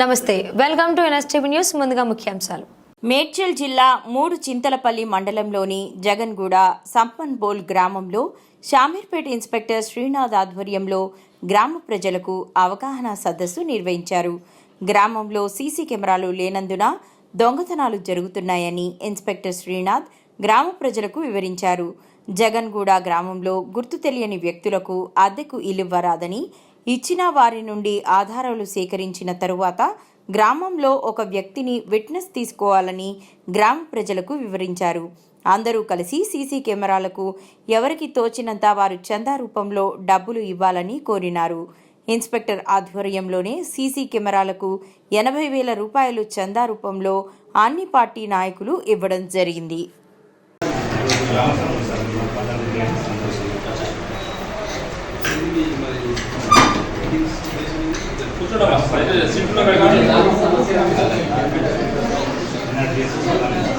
నమస్తే welcome to NSTV news ముందుగా ముఖ్యాంశాలు. మేడ్చల్ జిల్లా మూడు చింతలపల్లి మండలంలోని జగన్గూడ సంపన్ బోల్ గ్రామంలో షామీర్పేట ఇన్స్పెక్టర్ శ్రీనాథ్ ఆధ్వర్యంలో గ్రామ ప్రజలకు అవగాహన సదస్సు నిర్వహించారు. గ్రామంలో సీసీ కెమెరాలు లేనందున దొంగతనాలు జరుగుతున్నాయని ఇన్స్పెక్టర్ శ్రీనాథ్ గ్రామ ప్రజలకు వివరించారు. జగన్గూడ గ్రామంలో గుర్తు తెలియని వ్యక్తులకు అద్దెకు ఇల్లివ్వరాదని ఇచ్చిన వారి నుండి ఆధారాలు సేకరించిన తరువాత గ్రామంలో ఒక వ్యక్తిని విట్నెస్ తీసుకోవాలని గ్రామ ప్రజలకు వివరించారు. అందరూ కలిసి సీసీ కెమెరాలకు ఎవరికి తోచినంత వారు చందా రూపంలో డబ్బులు ఇవ్వాలని కోరినారు. ఇన్స్పెక్టర్ ఆధ్వర్యంలోనే సీసీ కెమెరాలకు ఎనభై వేల రూపాయలు చందా రూపంలో అన్ని పార్టీ నాయకులు ఇవ్వడం జరిగింది.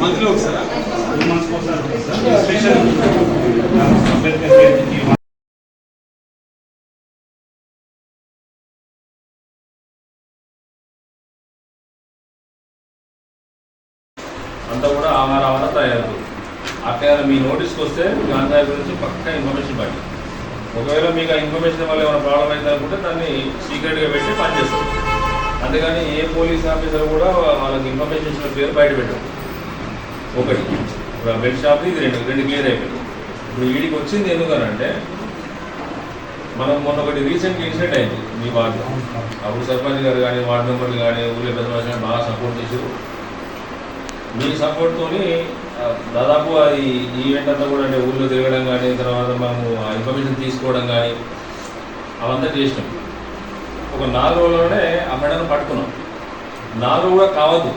మంత్లీ ఒకసారి స్పెషల్ అంతా కూడా ఆహార ఆహార తయారు. అక్కడ మీ నోటీస్కి వస్తే మీ ఆదాయ గురించి పక్కా ఇన్ఫర్మేషన్ పడి ఒకవేళ మీకు ఆ ఇన్ఫర్మేషన్ వల్ల ఏమైనా ప్రాబ్లం అయిందనుకుంటే దాన్ని సీక్రెట్గా పెట్టి పనిచేస్తాం. అందుకని ఏ పోలీస్ ఆఫీసర్ కూడా వాళ్ళకి ఇన్ఫర్మేషన్ ఇచ్చిన పేరు బయట పెట్టరు. ఒకటి. ఇప్పుడు బెడ్ షాప్ ఇది రెండు రెండు క్లియర్ అయిపోయింది. ఇప్పుడు వీడికి వచ్చింది ఎందుకనంటే మనం మొన్న ఒకటి రీసెంట్ ఇన్సిడెంట్ అయింది మీ వార్డు. అప్పుడు సర్పంచ్ గారు కానీ వార్డు మెంబర్లు కానీ ఊళ్ళో పెద్ద మనుషులు బాగా సపోర్ట్ చేశారు. మీ సపోర్ట్తోని దాదాపు అది ఈవెంట్ అంతా కూడా అంటే ఊళ్ళో తిరగడం కానీ తర్వాత మనము ఆ ఇన్ఫర్మేషన్ తీసుకోవడం కానీ అవంతా చేసినాం. ఒక నాలుగు రోజుల్లోనే ఆ మెడను పట్టుకున్నాం. నాలుగు కూడా కావద్దు.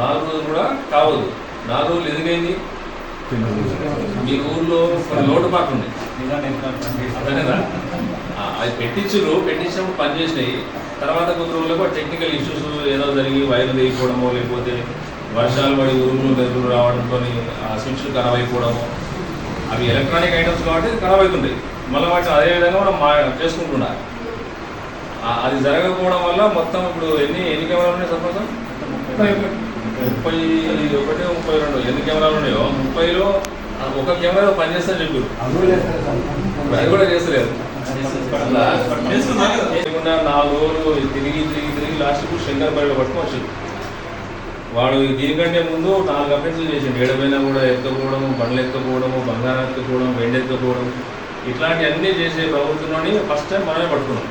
నాలుగు రోజులు కూడా కావద్దు. నాలుగు రోజులు ఎందుకైంది మీ ఊర్లో కొన్ని లోటుపాట్లు ఉన్నాయి అది పెట్టించురు పెట్టించినప్పుడు పనిచేసినాయి తర్వాత కొద్ది రోజులకు టెక్నికల్ ఇష్యూస్ ఏదో జరిగి వైర్లు తెగిపోవడమో లేకపోతే వర్షాలు పడి ఉరుములు మెరుపులు రావడంతో ఆ స్విచ్లు ఖరాబ్ అయిపోవడము అవి ఎలక్ట్రానిక్ ఐటమ్స్ కాబట్టి ఖరాబ్ అవుతుంటాయి. మళ్ళీ వాటిని అదే విధంగా మనం మా చేసుకుంటున్నారు. అది జరగకపోవడం వల్ల మొత్తం ఇప్పుడు ఎన్ని ఎన్ని కెమెరాలు ఉన్నాయి సపోజ్ ముప్పై ఒకటి ముప్పై రెండు. ఎన్ని కెమెరాలు ఉన్నాయో? ముప్పైలో ఆ ఒక కెమెరా పనిచేస్తా చెప్పారు. అది కూడా చేస్తలేదు. అట్లా లేకుండా నాలుగు రోజులు తిరిగి తిరిగి తిరిగి లాస్ట్కు శంకర్ బయట పట్టుకోవచ్చు వాడు దీనికంటే ముందు నాలుగు అఫెన్సులు చేసిండు. ఏడపైన కూడా ఎత్తుకోవడము బండ్లు ఎత్తుకోవడము బంగారం ఎత్తుకోవడం వెండి ఎత్తుకోవడం ఇట్లాంటివన్నీ చేసే ప్రభుత్వంలోని ఫస్ట్ టైం మనమే పట్టుకున్నాం.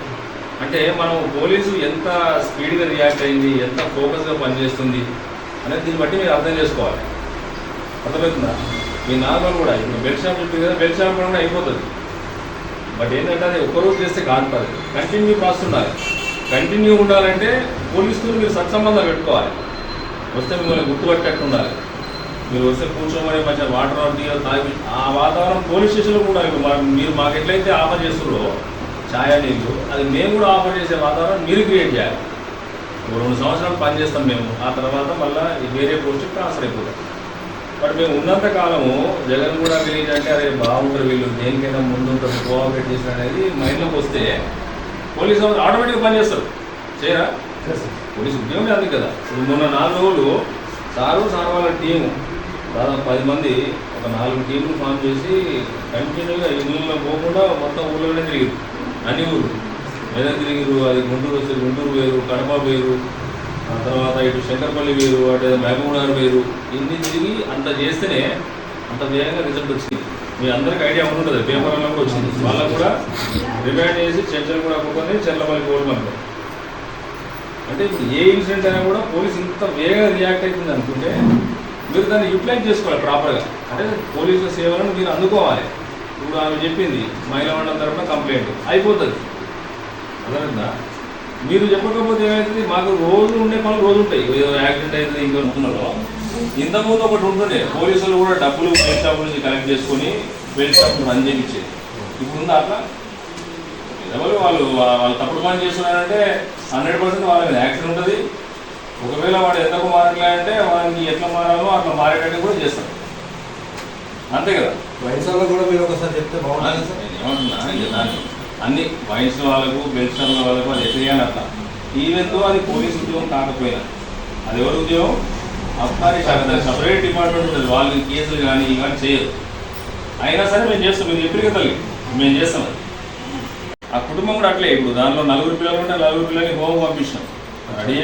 అంటే మనం పోలీసు ఎంత స్పీడ్గా రియాక్ట్ అయింది ఎంత ఫోకస్గా పనిచేస్తుంది అనేది దీన్ని బట్టి మీరు అర్థం చేసుకోవాలి. అర్థమవుతుందా? మీ నార్మల్ కూడా ఇప్పుడు బెల్ట్ షాప్ చెప్పింది కదా బెల్ట్ షాప్ కూడా అయిపోతుంది. బట్ ఏంటంటే అది ఒక్కరోజు చేస్తే కాదు కంటిన్యూ ప్రాసెస్ ఉండాలి. కంటిన్యూ ఉండాలంటే పోలీసుతో మీరు సత్సంబంధం పెట్టుకోవాలి. వస్తే మిమ్మల్ని గుర్తుపట్టేట్టు ఉండాలి. మీరు వస్తే కూర్చోమని మంచిగా వాటర్ టీ తాగి ఆ వాతావరణం పోలీస్ స్టేషన్లో కూడా ఇప్పుడు మా- మీరు మాకు ఎట్లయితే ఆఫర్ చేస్తున్నారో ఛాయా నీళ్ళు అది మేము కూడా ఆఫర్ చేసే వాతావరణం మీరు క్రియేట్ చేయాలి. ఒక రెండు సంవత్సరాలు పనిచేస్తాం మేము. ఆ తర్వాత మళ్ళీ వేరే పోస్ట్కి ట్రాన్స్ఫర్ అయిపోతాం. బట్ మేము ఉన్నంత కాలము జగన్ కూడా విలేజ్ అంటే అరే బాగుంటారు వీళ్ళు. దేనికైనా ముందుంటారు. కోఆపరేట్ చేసిన అనేది మైండ్లోకి వస్తే పోలీసు వాళ్ళు ఆటోమేటిక్గా పనిచేస్తారు. చేయరా? పోలీసు ఉద్యోగమే అది కదా. ఇప్పుడు మొన్న నాలుగు రోజులు సారు సార్ వాళ్ళ టీము దాదాపు పది మంది ఒక నాలుగు టీంలు ఫామ్ చేసి కంటిన్యూగా ఇళ్ళలో పోకుండా మొత్తం ఊళ్ళోనే తిరిగారు అన్ని ఊరు మెదక్ అది గుంటూరు వస్తే గుంటూరు వేరు కడప వేరు ఆ తర్వాత ఇటు శంకర్పల్లి వేరు అటు మహబూబ్నగర్ వేరు ఇన్ని తిరిగి అంత చేస్తేనే అంత వేగంగా రిజల్ట్ వచ్చింది. మీ అందరికి ఐడియా ఉంటుంది పేపర్లో కూడా వచ్చింది. వాళ్ళకు కూడా రిమాండ్ చేసి చర్చలు కూడా అప్పుకొని చెర్లపల్లి పోవడం అంటే ఏ ఇన్సిడెంట్ అయినా కూడా పోలీస్ ఇంత వేగంగా రియాక్ట్ అవుతుంది అనుకుంటే మీరు దాన్ని యూటిలైజ్ చేసుకోవాలి ప్రాపర్గా. అంటే పోలీసుల సేవలను మీరు అందుకోవాలి. ఇప్పుడు ఆమె చెప్పింది మహిళా మండలం తరఫున కంప్లైంట్ అయిపోతుంది. అర్థమైందా? మీరు చెప్పకపోతే ఏమవుతుంది మాకు రోజు ఉండే పనులు రోజు ఉంటాయి. యాక్సిడెంట్ అయితే ఇంకో ఉంటుందో ఇంతకుముందు ఒకటి ఉంటుండే. పోలీసులు కూడా డబ్బులు బెల్ట్ షాప్ నుంచి కలెక్ట్ చేసుకొని బెల్ట్ షాప్ రన్ చేయించేది ఇప్పుడు ఉందా అట్లా? ఎవరు వాళ్ళు వాళ్ళు తప్పుడు పని చేస్తున్నారంటే హండ్రెడ్ పర్సెంట్ వాళ్ళ మీద యాక్షన్ ఉంటుంది. ఒకవేళ వాడు ఎంతకు మారట్లేదంటే వాడిని ఎట్లా మారాలో అట్లా మారేటట్టు కూడా చేస్తాం అంతే కదా? వైన్స్ వాళ్ళకు కూడా మీరు ఒకసారి చెప్తే బాగుంటుంది సార్? ఏమంటున్నా దాన్ని అన్ని వయసు వాళ్ళకు బెల్ట్ వాళ్ళకు అది ఎట్లా అట్లా. ఈవెన్ అది పోలీస్ ఉద్యోగం కాకపోయినా. అది ఎవరి ఉద్యోగం? అబ్కారీ శాఖ దానికి సపరేట్ డిపార్ట్మెంట్ ఉంటుంది. వాళ్ళు కేసులు కానీ ఇవన్నీ చేయరు. అయినా సరే మేము చేస్తాం. మీరు చెప్పిన కదా తల్లి. మేము చేస్తాం ఆ కుటుంబం కూడా అట్లే. ఇప్పుడు దానిలో నలుగురు పిల్లలు ఉంటే నలుగురు పిల్లల్ని హోమ్ పంపించినాం రెడీగా